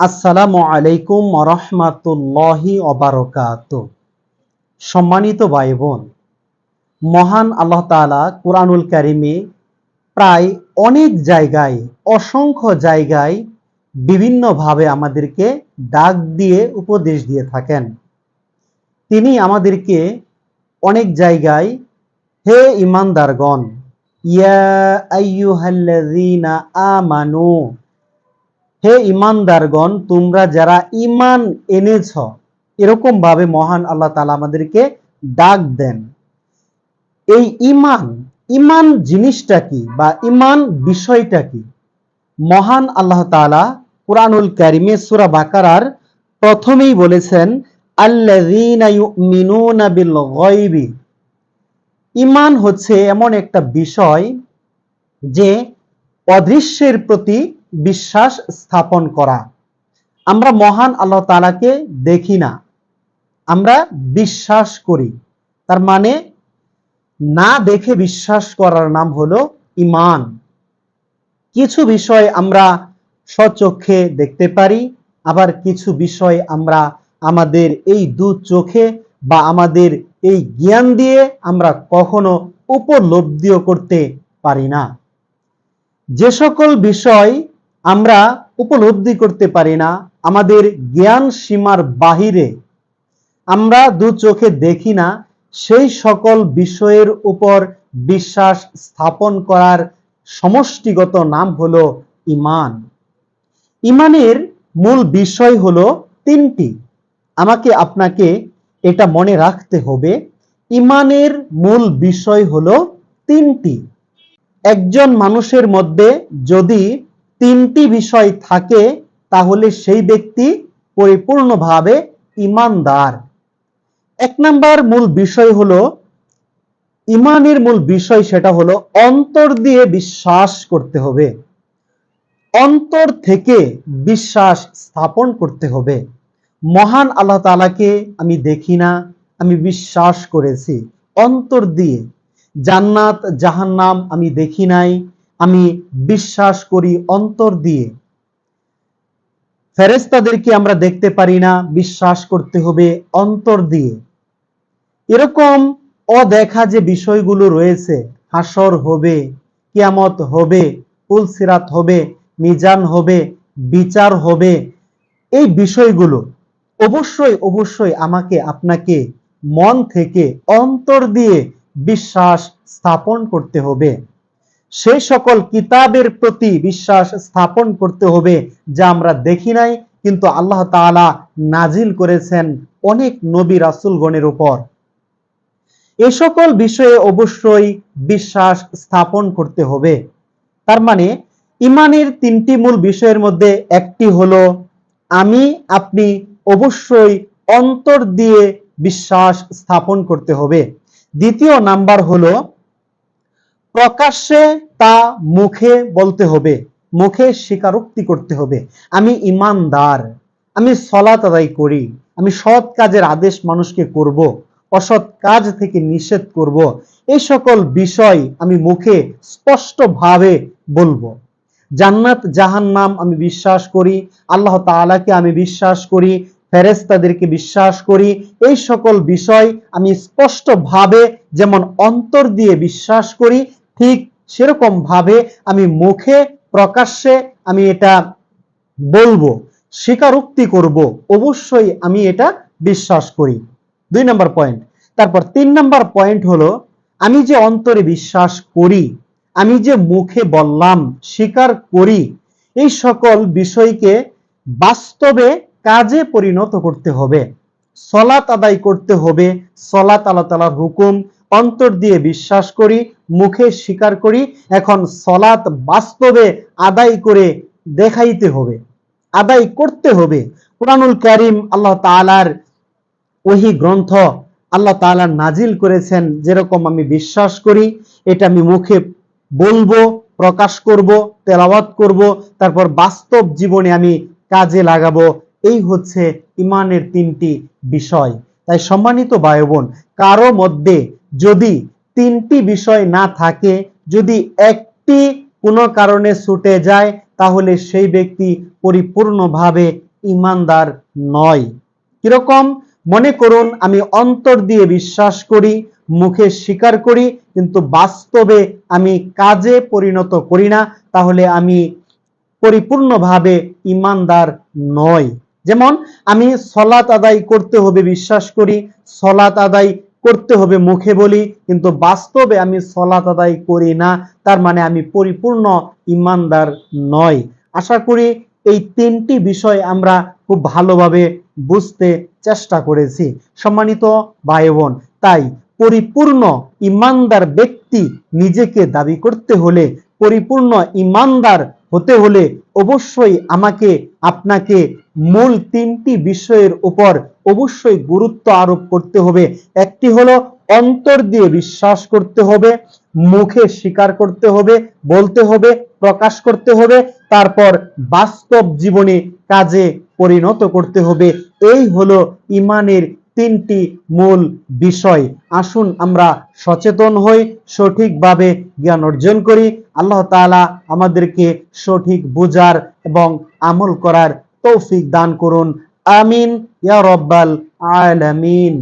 আসসালামু আলাইকুম রহমাতুল্লাহি অবারকাত সম্মানিত ভাই বোন মহান আল্লাহ তাআলা কোরআনুল কারিমে প্রায় অনেক জায়গায়, অসংখ্য জায়গায় বিভিন্নভাবে আমাদেরকে ডাক দিয়ে উপদেশ দিয়ে থাকেন। তিনি আমাদেরকে অনেক জায়গায়, হে ইমানদারগণ, ইয়া আইয়ুহাল্লাযীনা আমানু হে ইমানদারগণ, তোমরা যারা ইমান এনেছ, এরকম ভাবে মহান আল্লাহ তালা আমাদেরকে ডাক দেন। এই ইমান ইমান জিনিসটা কি বা ইমান বিষয়টা কি? মহান আল্লাহ তালা কোরআনুল কারিমে সুরা বাকারার প্রথমেই বলেছেন ইমান হচ্ছে এমন একটা বিষয় যে অদৃশ্যের প্রতি বিশ্বাস স্থাপন করা। আমরা মহান আল্লাহ তালাকে দেখি না। আমরা বিশ্বাস করি। তার মানে না দেখে বিশ্বাস করার নাম হলো ইমান কিছু বিষয় আমরা স্বচক্ষে দেখতে পারি, আবার কিছু বিষয় আমরা আমাদের এই দু চোখে বা আমাদের এই জ্ঞান দিয়ে আমরা কখনো উপলব্ধিও করতে পারি না। যে সকল বিষয় আমরা উপলব্ধি করতে পারি না আমাদের জ্ঞান সীমার বাহিরে। আমরা দু চোখে দেখি না সেই সকল বিষয়ের উপর বিশ্বাস স্থাপন করার সমষ্টিগত নাম হলো ইমান। ইমানের মূল বিষয় হলো তিনটি। আমাকে আপনাকে এটা মনে রাখতে হবে, ইমানের মূল বিষয় হলো তিনটি। একজন মানুষের মধ্যে যদি তিনটি বিষয় থাকে, তাহলে সেই ব্যক্তি পরিপূর্ণভাবে ইমানদার। এক নাম্বার মূল বিষয় হলো, ইমানের মূল বিষয় সেটা হলো অন্তর দিয়ে বিশ্বাস করতে হবে। অন্তর থেকে বিশ্বাস স্থাপন করতে হবে। মহান আল্লাহ তালাকে আমি দেখি না, আমি বিশ্বাস করেছি। অন্তর দিয়ে। জান্নাত, জাহান্নাম আমি দেখি নাই আমি বিশ্বাস করি অন্তর দিয়ে। ফেরেস্তাদেরকে আমরা দেখতে পারি না, বিশ্বাস করতে হবে অন্তর দিয়ে। এরকম অদেখা যে বিষয়গুলো রয়েছে, হাসর হবে, কিয়ামত হবে পুলসিরাত হবে, মিজান হবে, বিচার হবে, এই বিষয়গুলো অবশ্যই অবশ্যই আমাকে, আপনাকে মন থেকে অন্তর দিয়ে বিশ্বাস স্থাপন করতে হবে। সেই সকল কিতাবের প্রতি বিশ্বাস স্থাপন করতে হবে, যা আমরা দেখি নাই, কিন্তু আল্লাহ তাআলা নাজিল করেছেন অনেক নবী রাসূলগণের উপর। এ সকল বিষয়ে অবশ্যই বিশ্বাস স্থাপন করতে হবে। তার মানে ইমানের তিনটি মূল বিষয়ের মধ্যে একটি হলো, আমি, আপনি অবশ্যই অন্তর দিয়ে বিশ্বাস স্থাপন করতে হবে। দ্বিতীয় নাম্বার হলো, প্রকাশ্যে তা মুখে বলতে হবে। মুখে স্বীকারোক্তি করতে হবে। আমি ইমানদার। আমি সলাত আদায় করি। আমি সৎ কাজের আদেশ মানুষকে করব। অসৎ কাজ থেকে নিষেধ করব। এই সকল বিষয় আমি মুখে স্পষ্টভাবে বলব। জান্নাত জাহান্নাম আমি বিশ্বাস করি। আল্লাহ তাআলাকে আমি বিশ্বাস করি। ফেরেস্তাদেরকে বিশ্বাস করি। এই সকল বিষয় আমি স্পষ্টভাবে যেমন অন্তর দিয়ে বিশ্বাস করি, ঠিক সেরকম ভাবে আমি মুখে, প্রকাশ্যে আমি এটা বলব, স্বীকারোক্তি করব, অবশ্যই আমি এটা বিশ্বাস করি। দুই নম্বর পয়েন্ট তারপর তিন নম্বর পয়েন্ট হলো, আমি যে অন্তরে বিশ্বাস করি, আমি যে মুখে বললাম, স্বীকার করি, এই সকল বিষয়কে বাস্তবে কাজে পরিণত করতে হবে। সলাত আদায় করতে হবে সলাত আল্লাহ তালার হুকুম অন্তর দিয়ে বিশ্বাস করি, মুখে স্বীকার করি, এখন সলাত বাস্তবে আদায় করে দেখাইতে হবে, আদায় করতে হবে। কোরআনুল কারিম আল্লাহ তালার ওহি গ্রন্থ আল্লাহ তাআলা নাজিল করেছেন, যেরকম আমি বিশ্বাস করি, এটা আমি মুখে বলব, প্রকাশ করব, তেলাওয়াত করব, তারপর বাস্তব জীবনে আমি কাজে লাগাবো, এই হচ্ছে ইমানের তিনটি বিষয়। তাই সম্মানিত ভাই বোন, কারও মধ্যে যদি তিনটি বিষয় না থাকে, যদি একটি কোনো কারণে ছুটে যায়, তাহলে সেই ব্যক্তি পরিপূর্ণভাবে ইমানদার নয়। কীরকম? মনে করুন, আমি অন্তর দিয়ে বিশ্বাস করি, মুখে স্বীকার করি, কিন্তু বাস্তবে আমি কাজে পরিণত করি না, তাহলে আমি পরিপূর্ণভাবে ইমানদার নয় যেমন, আমি সলাত আদায় করতে হবে বিশ্বাস করি সলাত আদায় করতে হবে মুখে বলি, কিন্তু বাস্তবে আমি সলাত আদায় করি না, তার মানে আমি পরিপূর্ণ ইমানদার নয় আশা করি এই তিনটি বিষয় আমরা খুব ভালোভাবে বুঝতে চেষ্টা করেছি। সম্মানিত ভাই বোন তাই পরিপূর্ণ ইমানদার ব্যক্তি নিজেকে দাবি করতে হলে, পরিপূর্ণ ইমানদার হতে হলে অবশ্যই আমাকে, আপনাকে মূল তিনটি বিষয়ের উপর অবশ্যই গুরুত্ব আরোপ করতে হবে। একটি হলো, অন্তর দিয়ে বিশ্বাস করতে হবে, মুখে স্বীকার করতে হবে, বলতে হবে, প্রকাশ করতে হবে, তারপর বাস্তব জীবনে কাজে পরিণত করতে হবে। এই হলো ইমানের তিনটি মূল বিষয়। আসুন আমরা সচেতন হই, সঠিকভাবে জ্ঞান অর্জন করি। আল্লাহ তালা আমাদেরকে সঠিক বোঝার এবং আমল করার তৌফিক দান করুন। আমিন, ইয়া রব্বাল আলামিন।